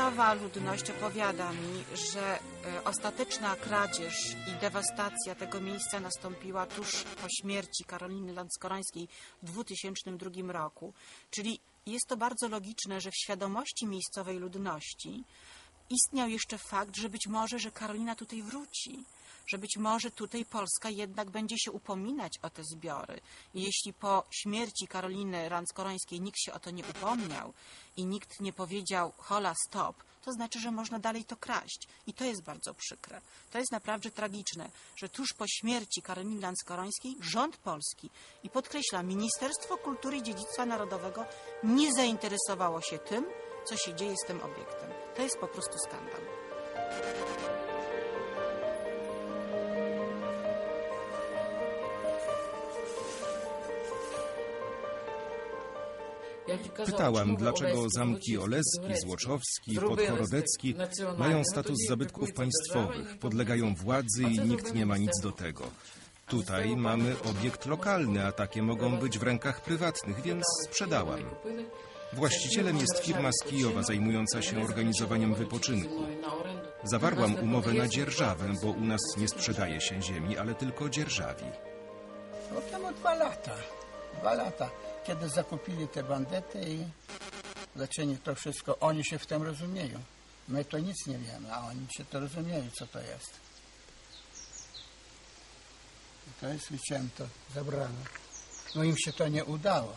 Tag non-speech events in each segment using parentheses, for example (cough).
Miejscowa ludność opowiada mi, że e, ostateczna kradzież i dewastacja tego miejsca nastąpiła tuż po śmierci Karoliny Landskorańskiej w 2002 roku. Czyli jest to bardzo logiczne, że w świadomości miejscowej ludności istniał jeszcze fakt, że być może, że Karolina tutaj wróci, że być może tutaj Polska jednak będzie się upominać o te zbiory. I jeśli po śmierci Karoliny Randskorońskiej nikt się o to nie upomniał i nikt nie powiedział hola stop, to znaczy, że można dalej to kraść. I to jest bardzo przykre. To jest naprawdę tragiczne, że tuż po śmierci Karoliny Landskorońskiej rząd polski i podkreślam, Ministerstwo Kultury i Dziedzictwa Narodowego nie zainteresowało się tym, co się dzieje z tym obiektem. To jest po prostu skandal. Pytałam, dlaczego zamki Oleski, Złoczowski, Podchorodecki mają status zabytków państwowych, podlegają władzy i nikt nie ma nic do tego. Tutaj mamy obiekt lokalny, a takie mogą być w rękach prywatnych, więc sprzedałam. Właścicielem jest firma z Kijowa zajmująca się organizowaniem wypoczynku. Zawarłam umowę na dzierżawę, bo u nas nie sprzedaje się ziemi, ale tylko dzierżawi. No temu dwa lata. Dwa lata, kiedy zakupili te bandyty i zaczęli to wszystko. Oni się w tym rozumieją. My to nic nie wiemy, a oni się to rozumieją, co to jest. I to jest wycięto, zabrano. No im się to nie udało,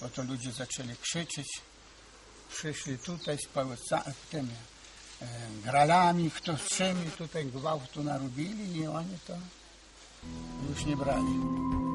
bo to ludzie zaczęli krzyczeć. Przyszli tutaj z tymi e, gralami, kto z czym tutaj gwałtu narobili i oni to już nie brali.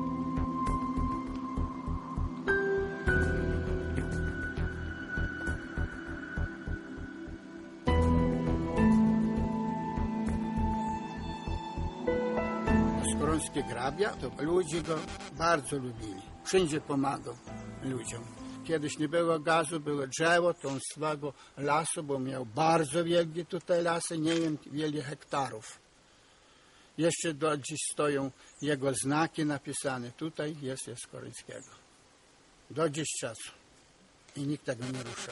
Śląskie Grabia, to ludzie go bardzo lubili. Wszędzie pomagał ludziom. Kiedyś nie było gazu, było drzewo, to on swego lasu, bo miał bardzo wielkie tutaj lasy, nie wiem, wiele hektarów. Jeszcze do dziś stoją jego znaki napisane. Tutaj jest jest Do dziś czasu. I nikt tego nie rusza.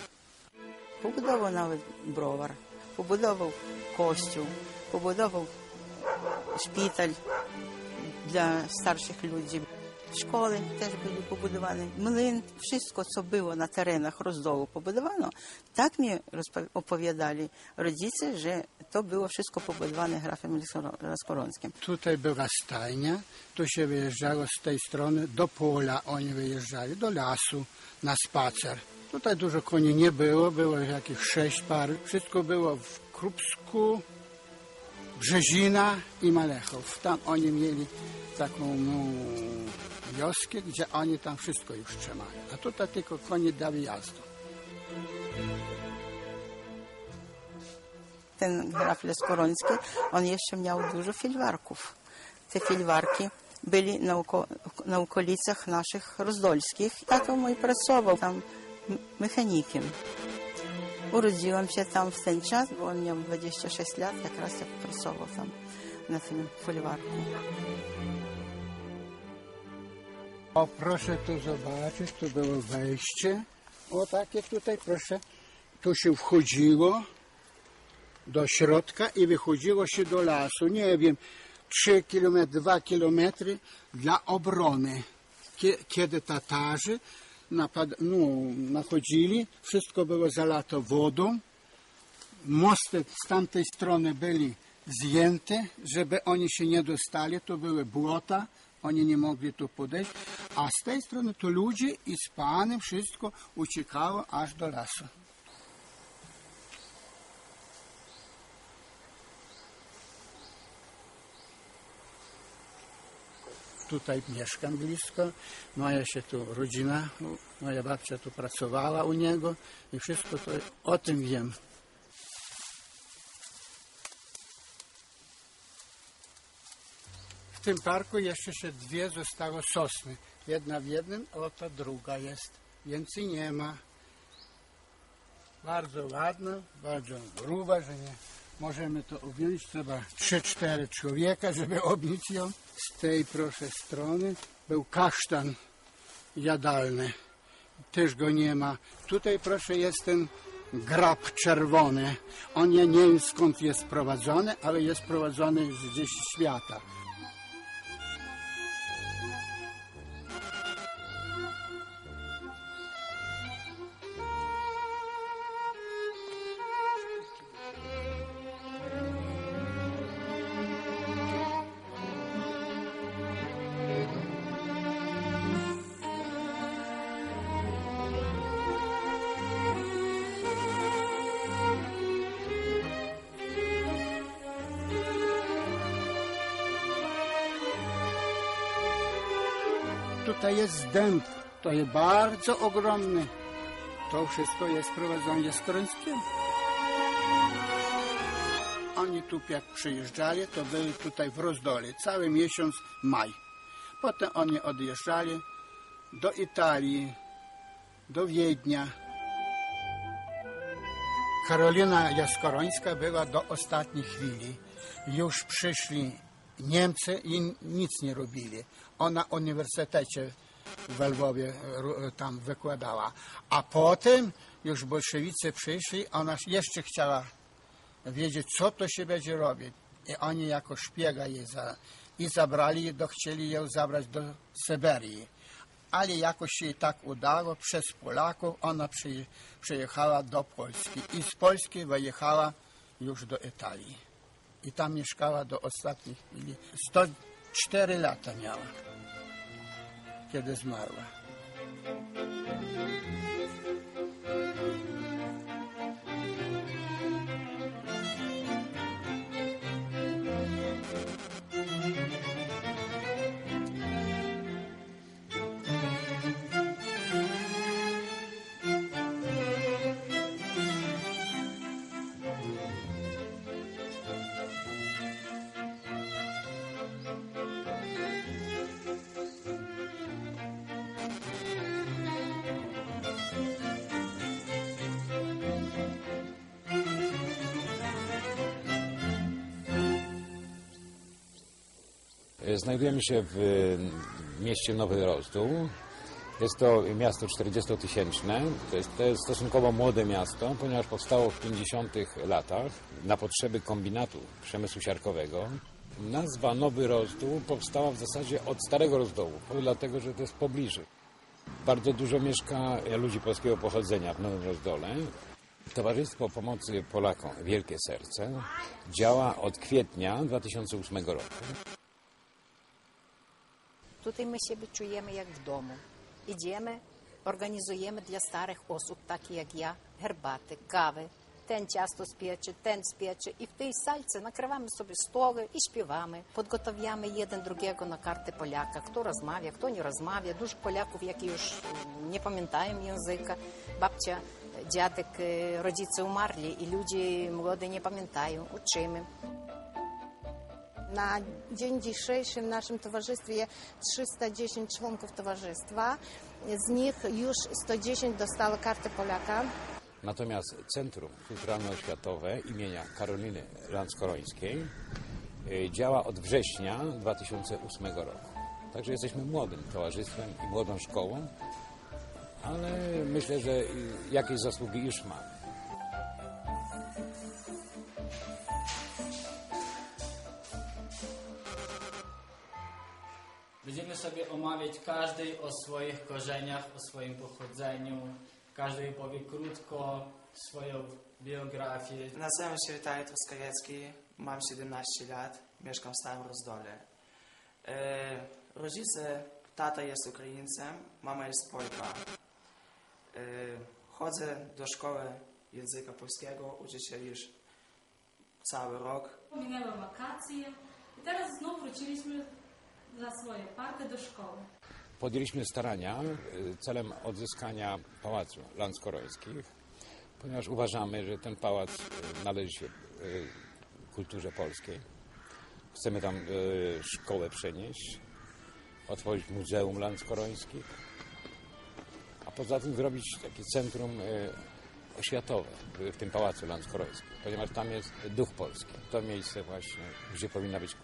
Pobudował nawet browar, pobudował kościół, pobudował szpital, dla starszych ludzi. Szkoły też były pobudowane, mlyn, wszystko co było na terenach rozdołu pobudowano. Tak mi opowiadali rodzice, że to było wszystko pobudowane grafem Laskorońskim. Tutaj była stajnia, tu się wyjeżdżało z tej strony do pola, oni wyjeżdżali do lasu na spacer. Tutaj dużo koni nie było, było jakich sześć par. Wszystko było w Krupsku, Brzezina i Malechów. Tam oni mieli taką no, wioskę, gdzie oni tam wszystko już trzymali. A tutaj tylko konie dały jazdu. Ten graf Laskoroński, on jeszcze miał dużo filwarków. Te filwarki byli na, oko, na okolicach naszych rozdolskich. Tato mój pracował tam mechanikiem. Urodziłam się tam w ten czas, bo miałam 26 lat, jak raz jak pracował tam na tym folwarku. O, proszę tu zobaczyć, tu było wejście. O, takie tutaj, proszę. Tu się wchodziło do środka i wychodziło się do lasu. Nie wiem, 3 km, 2 km dla obrony. Kiedy Tatarzy napad, no, nachodzili, wszystko było zalato wodą. Mosty z tamtej strony byli zjęte, żeby oni się nie dostali. To były błota, oni nie mogli tu podejść. A z tej strony to ludzie i z panem wszystko uciekało aż do lasu. Tutaj mieszkam blisko, moja się tu rodzina, moja babcia tu pracowała u niego i wszystko to o tym wiem. W tym parku jeszcze się dwie zostały sosny. Jedna w jednym, a ta druga jest. Więcej nie ma. Bardzo ładna, bardzo gruba, że nie możemy to objąć. Trzeba 3-4 człowieka, żeby (laughs) objąć ją. Z tej, proszę, strony był kasztan jadalny. Też go nie ma. Tutaj, proszę, jest ten grab czerwony. On ja nie wiem skąd jest sprowadzony, ale jest sprowadzony z gdzieś z świata. Tutaj jest dęb, to jest bardzo ogromny. To wszystko jest sprowadzone z Koreńskiego. Oni tu jak przyjeżdżali, to byli tutaj w Rozdole cały miesiąc maj. Potem oni odjeżdżali do Italii, do Wiednia. Karolina Jaskorońska była do ostatniej chwili. Już przyszli Niemcy nic nie robili. Ona w uniwersytecie w Lwowie tam wykładała. A potem już bolszewicy przyszli, ona jeszcze chciała wiedzieć, co to się będzie robić. I oni jako szpiega jej za, i zabrali, do, chcieli ją zabrać do Syberii. Ale jakoś się tak udało, przez Polaków ona przy, przyjechała do Polski. I z Polski wyjechała już do Italii. I tam mieszkała do ostatniej chwili. 104 lata miała, kiedy zmarła. Znajdujemy się w e, mieście Nowy Rozdół. Jest to miasto 40-tysięczne. To jest, to jest stosunkowo młode miasto, ponieważ powstało w 50 latach na potrzeby kombinatu przemysłu siarkowego. Nazwa Nowy Rozdół powstała w zasadzie od Starego Rozdołu, dlatego że to jest w pobliżu. Bardzo dużo mieszka ludzi polskiego pochodzenia w Nowym Rozdole. Towarzystwo Pomocy Polakom Wielkie Serce działa od kwietnia 2008 roku. Тут і ми себе чуємо як вдома. Ідемо, організуємо для старих осіб, так як я, гербати, кави. Тен часто сп'яче, тен сп'яче, і в тій сальці накриваємо собі столи і співами Подготовляємо один другого на карти поляка, хто розмав'я, хто не розмав'я. Дуже поляків, які ж не пам'ятаємо язика. Бабця, дядик, е, родіці умерлі, і люди молоді не пам'ятають, учимо. Na dzień dzisiejszy w naszym towarzystwie 310 członków towarzystwa. Z nich już 110 dostało kartę Polaka. Natomiast Centrum Kulturalno-Oświatowe imienia Karoliny Landskorońskiej y, działa od września 2008 roku. Także jesteśmy młodym towarzystwem i młodą szkołą, ale myślę, że y, jakieś zasługi już mamy. Będziemy sobie omawiać każdy o swoich korzeniach, o swoim pochodzeniu. Każdy powie krótko swoją biografię. Nazywam się Witaly Truskajecki, mam 17 lat, mieszkam w Starym Rozdole. E, rodzice, tata jest Ukraińcem, mama jest Polka. E, chodzę do szkoły języka polskiego, uczę się już cały rok. Minęły wakacje i teraz znów wróciliśmy za swoje party do szkoły. Podjęliśmy starania y, celem odzyskania Pałacu Landskorońskich, ponieważ uważamy, że ten pałac y, należy się y, kulturze polskiej. Chcemy tam szkołę przenieść, otworzyć Muzeum Landskorońskich, a poza tym zrobić takie centrum oświatowe w, w tym Pałacu Landskorońskim, ponieważ tam jest duch polski. To miejsce właśnie, gdzie powinna być